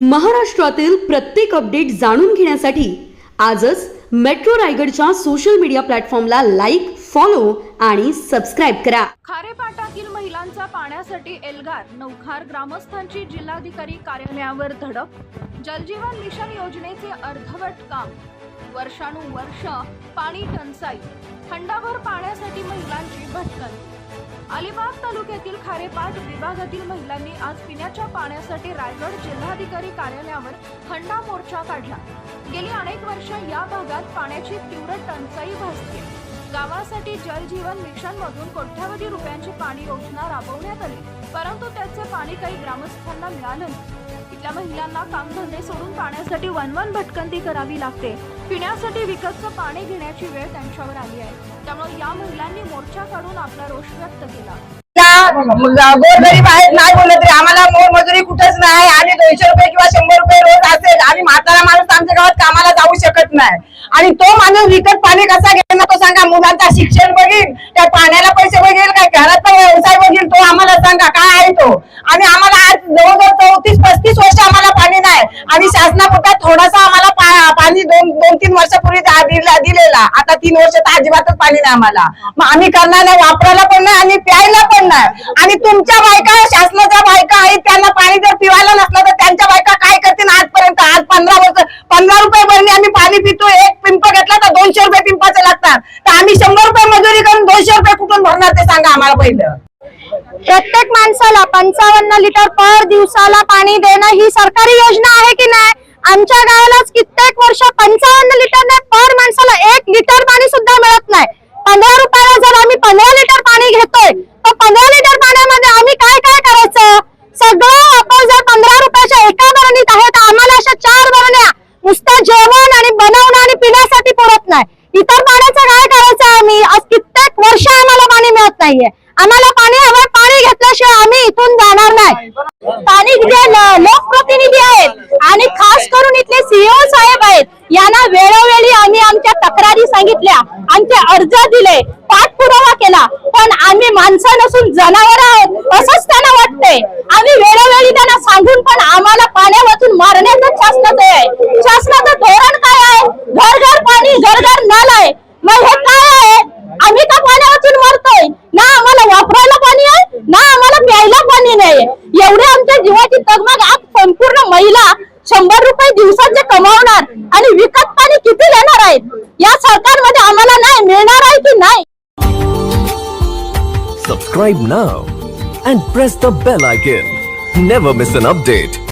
महाराष्ट्रातील प्रत्येक अपडेट जाणून घेण्यासाठी आजच मेट्रो रायगडच्या सोशल मीडिया प्लॅटफॉर्मला लाईक फॉलो आणि सबस्क्राईब करा. खारेपाटातील महिलांचा पाण्यासाठी एल्गार नौखार ग्रामस्थांची जिल्हाधिकारी कार्यालयावर धडक जलजीवन मिशन योजनेचे अर्धवट काम वर्षानुवर्ष पाणी टंचाई खंडाभर पाण्यासाठी महिलांची भटकन अलिबाग तालुक्यातील खारेपाट विभागातील महिलांनी आज पिण्याच्या पाण्यासाठी रायगड जिल्हाधिकारी कार्यालयावर हंडा मोर्चा काढला. गेली अनेक वर्ष या भागात पाण्याची तीव्र टंचाई भासते. गावासाठी जल जीवन मिशन मधून कोट्यावधी रुपयांची पाणी योजना राबवण्यात आली परंतु त्याचे पाणी काही ग्रामस्थांना मिळालं नाही. इथल्या महिलांना कामधंदे सोडून पाण्यासाठी वनवन भटकंती करावी लागते. पिण्यासाठी विकतचं पाणी घेण्याची वेळ त्यांच्यावर आली आहे. त्यामुळे या महिलांनी मोर्चा काढून आपला रोष व्यक्त केला. गोरगरीब आहेत नाही बोललं तरी आम्हाला मोलमजुरी कुठेच नाही. आणि दोनशे रुपये किंवा शंभर रुपये रोज असेल. आणि म्हातारा माणूस आमच्या गावात कामाला जाऊ शकत नाही. आणि तो माणूस विकत पाणी कसा घेणार तो सांगा. मुलांचा शिक्षण बघील त्या पाण्याला पैसे बघेल काय घरातला व्यवसाय बघील तो आम्हाला सांगा काय आहे तो? आणि आम्हाला आज जवळजवळ चौतीस पस्तीस वर्ष आम्हाला पाणी नाही. आणि शासनापुरता थोडासा आम्हाला पा- पाणी दोन दोन तीन वर्षापूर्वी दिला दिलेला. आता तीन वर्ष तर अजिबातच पाणी नाही आम्हाला. मग आम्ही करणार नाही वापरायला पण नाही आणि प्यायला पण नाही. आणि तुमच्या बायका शासनाच्या बायका आहेत त्यांना पाणी जर पिवायला नसलं तर त्यांच्या बायका काय करतील? आजपर्यंत आज पंधरा वर्ष पंधरा रुपये भरणी आम्ही पाणी पितो एक पिंप घेतला तर दोनशे रुपये पिंपाचे लागतात. तर आम्ही शंभर रुपये मजुरी करून दोनशे रुपये कुठून भरणार ते सांगा आम्हाला पहिलं. प्रत्येक माणसाला पंचावन्न लिटर पर दिवसाला पाणी देणं ही सरकारी योजना आहे की नाही? आमच्या गावालाच कित्येक वर्ष पंचावन्न लिटर नाही पर माणसाला एक लिटर पाणी सुद्धा मिळत नाही. पंधरा रुपयाला जर आम्ही पंधरा लिटर पाणी घेतोय तर पंधरा लिटर पाण्यामध्ये आम्ही काय काय करायचं? सगळं आपण जर पंधरा रुपयाच्या एका बरणीत आहे तर आम्हाला अशा चार बरण्या नुसतं जेवण आणि बनवणं आणि पिण्यासाठी पुरत नाही. इतर पाण्याचं काय करायचं आम्ही? आज कित्येक वर्ष आम्हाला पाणी मिळत नाहीये. आम्हाला पाणी हवं पाणी घेतल्याशिवाय आम्ही इथून जाणार नाही. पाणी जे लोकप्रतिनिधी आहेत आणि खास करून इथले सीओ साहेब आहेत यांना वेळोवेळी आम्ही आमच्या तक्रारी सांगितल्या आमचे अर्ज दिले पाठपुरावा केला. पण आम्ही माणसं नसून जनावर आहोत असंच त्यांना वाटतंय. आम्ही वेळोवेळी त्यांना सांगून पण आम्हाला पाण्यामधून मारण्याचं शासनाचं आहे. शासनाचं धोरण काय आहे? घर घर पाणी घर घर नल आहे. मग हे काय आहे? आम्ही का पाण्यावाचून मारतोय? ना आम्हाला वापरायला पाणी आहे ना आम्हाला प्यायला पाणी नाही. एवढे आमच्या जीवाची तगमग आज संपूर्ण महिला शंभर रुपये दिवसाचे कमावणार आणि विकत पाणी किती देणार आहेत या सरकारमध्ये आम्हाला नाही मिळणार आहे की नाही? Subscribe now and press the bell icon never miss an update